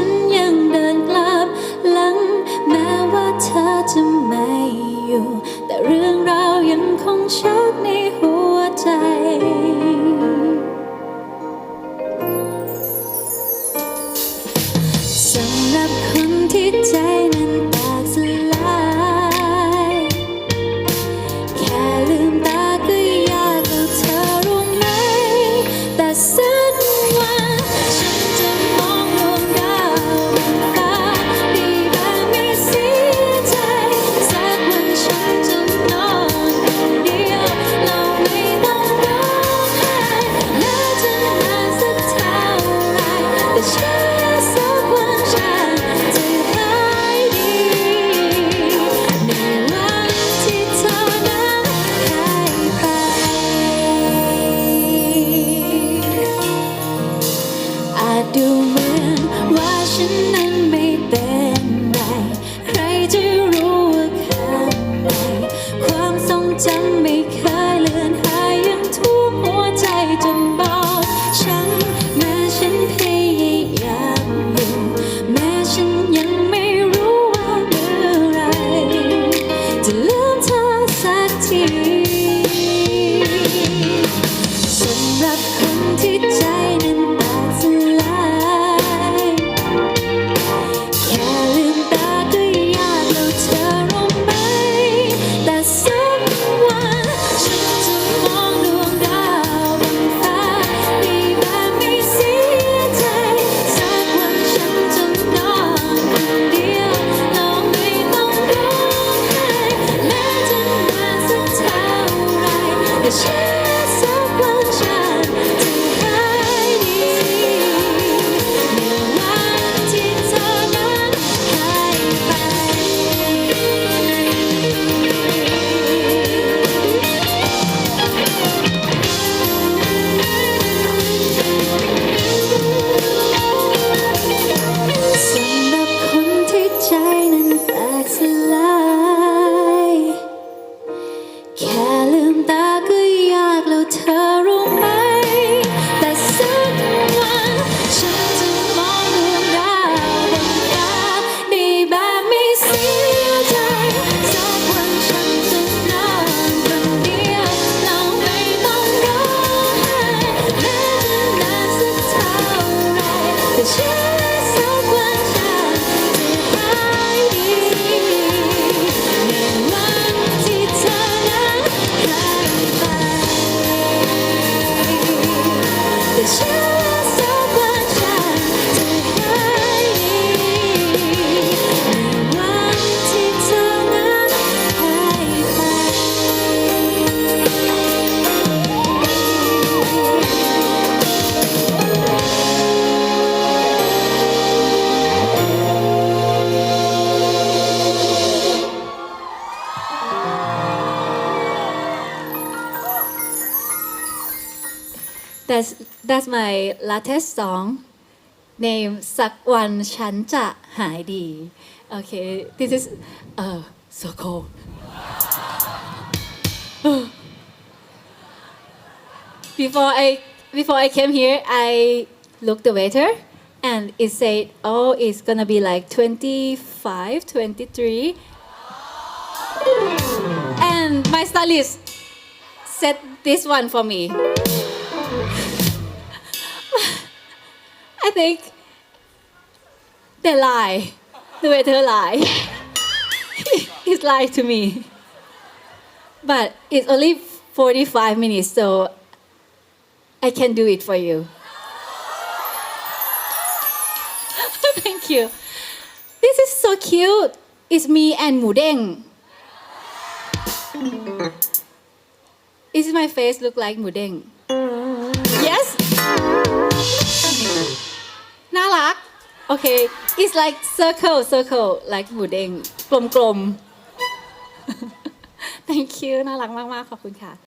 ฉันยังเดินกลับหลัง แม้ว่าเธอจะไม่อยู่ แต่เรื่องราวยังคงชัดใน ดูเหมือนว่าฉันนั้นไม่เป็นไร ใครจะรู้ว่าข้างในความทรงจำไม่เคย Cause you are so That's that's my latest song. Name สักวันฉันจะหายดี Okay this is uh so before I before I came here I looked the waiter and it said oh it's gonna be like 25 23 and my stylist set this one for me. I think they lie. The waiter lie. He's lied to me. But it's only 45 minutes, so I can do it for you. Thank you. This is so cute. It's me and Mudeng. Is my face look like Mudeng? น่ารัก โอเค it's like circle circle like หมูเด้งกลมๆ thank you น่ารักมากๆ ขอบคุณค่ะ